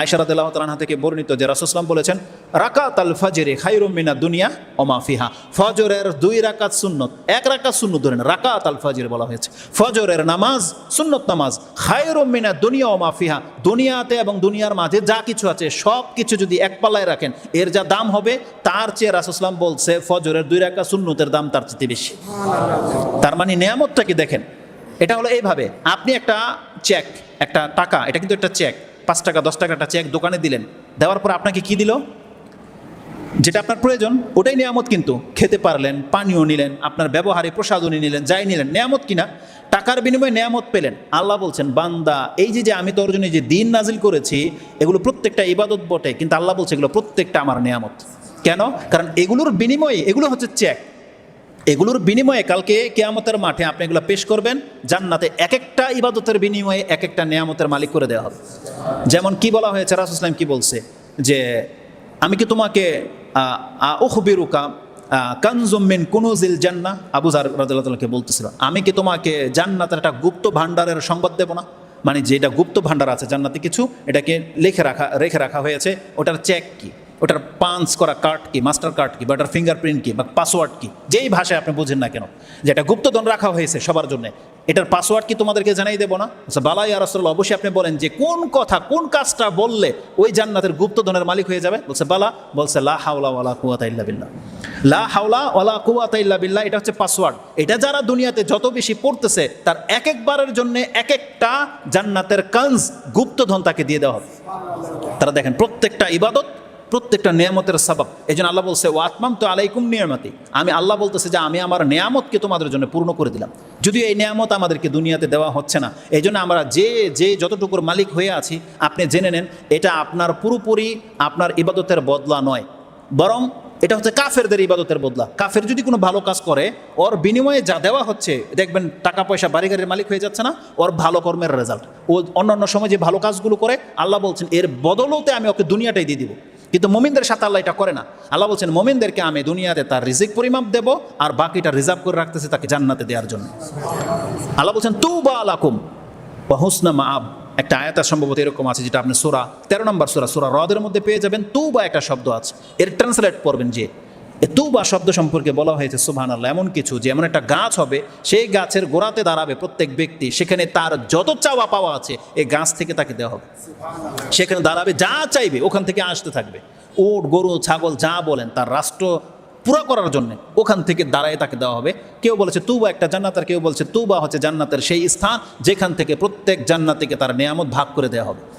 আয়সারাদ তালাহা থেকে বর্ণিত যে রাসুসলাম বলেছেন রাকাত আল ফাজরে খাইরুমিনা দুনিয়া ওমা ফিহা। ফজরের দুই রাকাত সুন্নত, এক রাকাত সুন্নত ধরেন রাকাত আল ফাজরে বলা হয়েছে। ফজরের নামাজ, সুন্নত নামাজ খাইরুমিনা দুনিয়া ওমা ফিহা। দুনিয়াতে এবং দুনিয়ার মাঝে যা কিছু আছে, সব কিছু যদি এক পাল্লায় রাখেন, এর যা দাম হবে, তার চেয়ে রাসুসলাম বলছে, ফজরের দুই রাকাত সুন্নতের দাম তার চেয়ে বেশি। তার মানে নিয়ামতটা কি দেখেন? এটা হলো এইভাবে, আপনি একটা চেক একটা টাকা, এটা কিন্তু একটা চেক পাঁচ টাকা, দশ টাকা একটা চেক দোকানে দিলেন। দেওয়ার পর আপনাকে কি দিল? যেটা আপনার প্রয়োজন, ওটাই নিয়ামত কিন্তু। খেতে পারলেন, পানীয় নিলেন, আপনার ব্যবহারে প্রসাদনী নিলেন, যাই নিলেন, নিয়ামত কিনা? টাকার বিনিময়ে নিয়ামত পেলেন। আল্লাহ বলছেন, বান্দা, এই যে যে আমি তোর জন্য যে দিন নাজিল করেছি, এগুলো প্রত্যেকটা ইবাদত বটে। কিন্তু আল্লাহ বলছে, এগুলো প্রত্যেকটা আমার নিয়ামত। কেন? কারণ এগুলোর বিনিময়ে, এগুলো হচ্ছে চেক এগুলোর বিনিময়ে কালকে কেয়ামতের মাঠে আপনি এগুলো পেশ করবেন, জান্নাতে এক একটা ইবাদতের বিনিময়ে এক একটা নিয়ামতের মালিক করে দেওয়া হবে। যেমন কি বলা হয়েছে, রাসুল ইসলাম কি বলছে? যে, আমি কি তোমাকে ওহবিরুকা কানজুমিন কুনুজিল জান্না আবুজার রাজাকে বলতেছিল, আমি কি তোমাকে জান্নাতের একটা গুপ্ত ভাণ্ডারের সংবাদ দেবো না? মানে যেটা গুপ্ত ভাণ্ডার আছে জান্নাতে কিছু, এটাকে লিখে রাখা, রেখে রাখা হয়েছে, ওটার চেক কি? ওটার পাঞ্চ করা কার্ড কি মাস্টার কার্ড কি, বা ওটার ফিঙ্গারপ্রিন্ট কি, বা পাসওয়ার্ড কি, যেই ভাষায় আপনি বুঝেন না কেন যেটা গুপ্তধন রাখা হয়েছে সবার জন্য, এটার পাসওয়ার্ড কি তোমাদেরকে জানাই দেবো না? বালাই আর রসুল্লাহ অবশ্যই আপনি বলেন যে কোন কথা, কোন কাজটা বললে ওই জান্নাতের গুপ্তধনের মালিক হয়ে যাবে? বলছে বালা, বলছে লা হাওলা ওয়ালা কুয়াতা ইল্লা বিল্লাহ। লা হাওলা ওয়ালা কুয়াতা ইল্লা বিল্লাহ, এটা হচ্ছে পাসওয়ার্ড এটা যারা দুনিয়াতে যত বেশি পড়তেছে, তার এক একবারের জন্য এক একটা জান্নাতের কাঞ্জ গুপ্তধন তাকে দিয়ে দেওয়া হবে। তারা দেখেন প্রত্যেকটা ইবাদত প্রত্যেকটা নিয়ামতের সবাব। এই জন্য আল্লাহ বলছে ও আত্মাম তো আলাইকুম নিয়ামতি। আমি আল্লাহ বলতেছে যে, আমি আমার নিয়ামতকে তোমাদের জন্য পূর্ণ করে দিলাম। যদিও এই নিয়ামত আমাদেরকে দুনিয়াতে দেওয়া হচ্ছে না, এই জন্য আমরা যে যে যতটুকুর মালিক হয়ে আছি, আপনি জেনে নেন, এটা আপনার পুরোপুরি আপনার ইবাদতের বদলা নয়। বরং এটা হচ্ছে কাফেরদের ইবাদতের বদলা। কাফের যদি কোনো ভালো কাজ করে, ওর বিনিময়ে যা দেওয়া হচ্ছে, দেখবেন টাকা পয়সা বাড়ি গাড়ির মালিক হয়ে যাচ্ছে না, ওর ভালো কর্মের রেজাল্ট ও অন্যান্য সময় যে ভালো কাজগুলো করে, আল্লাহ বলছেন, এর বদলতে আমি ওকে দুনিয়াটাই দিয়ে দিব। কিন্তু মোমিনদের সাথে আল্লাহ এটা করে না। আল্লাহ বলছেন, মোমিনদেরকে আমি দুনিয়াতে তার রিজিক পরিমাপ দেব আর বাকিটা রিজার্ভ করে রাখতেছে তাকে জান্নাতে দেওয়ার জন্য। আল্লাহ বলছেন তু বা আলাকুম বা হুসনা আব একটা আয়াতা সম্ভবত এরকম আছে, যেটা আপনি সোরা, তেরো নম্বর সোরা সোরা হ্রদের মধ্যে পেয়ে যাবেন। তু বা একটা শব্দ আছে, এর ট্রান্সলেট করবেন যে এ তু বা শব্দ সম্পর্কে বলা হয়েছে সুবহান আল্লাহ এমন কিছু যে এমন একটা গাছ হবে সেই গাছের গোড়াতে দাঁড়াবে প্রত্যেক ব্যক্তি সেখানে তার যত চাওয়া পাওয়া আছে এই গাছ থেকে তাকে দেওয়া হবে। সেখানে দাঁড়াবে যা চাইবে ওখান থেকে আসতে থাকবে। উট গরু ছাগল যা বলেন তার রাষ্ট্র পুরো করার জন্য ওখান থেকে দাঁড়ায় তাকে দেওয়া হবে। কেউ বলেছে তুবা একটা জান্নাতের কেউ বলছে তুবা হচ্ছে জান্নাতের সেই স্থান যেখান থেকে প্রত্যেক জান্নাতিকে তার নিয়ামত ভাগ করে দেওয়া হবে।